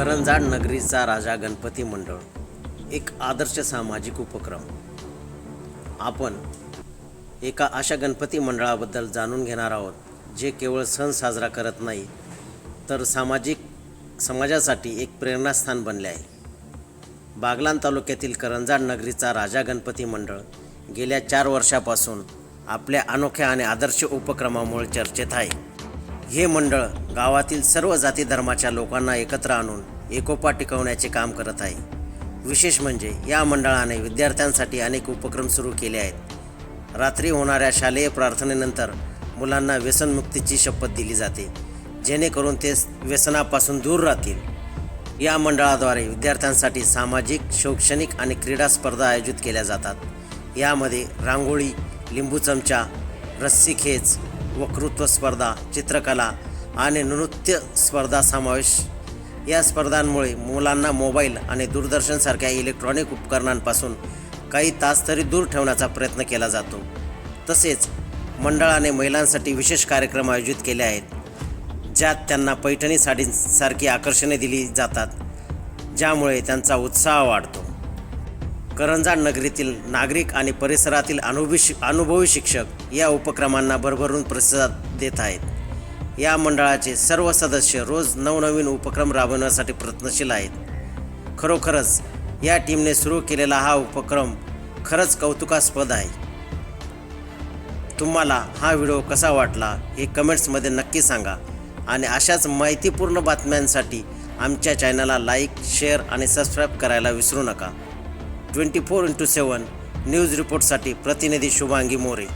करंजाड नगरीचा राजा गणपती मंडळ एक आदर्श सामाजिक उपक्रम. आपण एका अशा गणपती मंडळाबद्दल जाणून घेणार आहोत जे केवळ सण साजरा करत नाही तर सामाजिक समाजासाठी एक प्रेरणास्थान बनले आहे. बागलाण तालुक्यातील करंजाड नगरीचा राजा गणपती मंडळ गेल्या चार वर्षापासून आपल्या अनोख्या आणि आदर्श उपक्रमामुळे चर्चेत आहे. हे मंडळ गावातील सर्व जाती धर्माच्या लोकांना एकत्र आणून एकोपा टिकवण्याचे काम करत आहे. विशेष म्हणजे या मंडळाने विद्यार्थ्यांसाठी अनेक उपक्रम सुरू केले आहेत. रात्री होणाऱ्या शालेय प्रार्थनेनंतर मुलांना व्यसनमुक्तीची शपथ दिली जाते जेणेकरून ते व्यसनापासून दूर राहतील. या मंडळाद्वारे विद्यार्थ्यांसाठी सामाजिक शैक्षणिक आणि क्रीडा स्पर्धा आयोजित केल्या जातात. यामध्ये रांगोळी लिंबू चमचा रस्सी खेच वक्तृत्व स्पर्धा चित्रकला आणि नृत्य स्पर्धा समावेश. या स्पर्धांमुळे मुलांना मोबाईल आणि दूरदर्शनसारख्या इलेक्ट्रॉनिक उपकरणांपासून काही तास तरी दूर ठेवण्याचा प्रयत्न केला जातो. तसेच मंडळाने महिलांसाठी विशेष कार्यक्रम आयोजित केले आहेत ज्यात त्यांना पैठणी साडींसारखी आकर्षणे दिली जातात ज्यामुळे त्यांचा उत्साह वाढतो. करंजा नगरीतील नागरिक आणि परिसरातील अनुभवी शि अनुभवी शिक्षक या उपक्रमांना भरभरून प्रतिसाद देत आहेत. या मंडळाचे सर्व सदस्य रोज नवनवीन उपक्रम राबवण्यासाठी प्रयत्नशील आहेत. खरोखरच या टीमने सुरू केलेला हा उपक्रम खरंच कौतुकास्पद आहे. तुम्हाला हा व्हिडिओ कसा वाटला हे कमेंट्समध्ये नक्की सांगा आणि अशाच माहितीपूर्ण बातम्यांसाठी आमच्या चॅनलला लाईक शेअर आणि सबस्क्राईब करायला विसरू नका. Twenty four into seven news रिपोर्टसाठी प्रतिनिधी शुभांगी मोरे.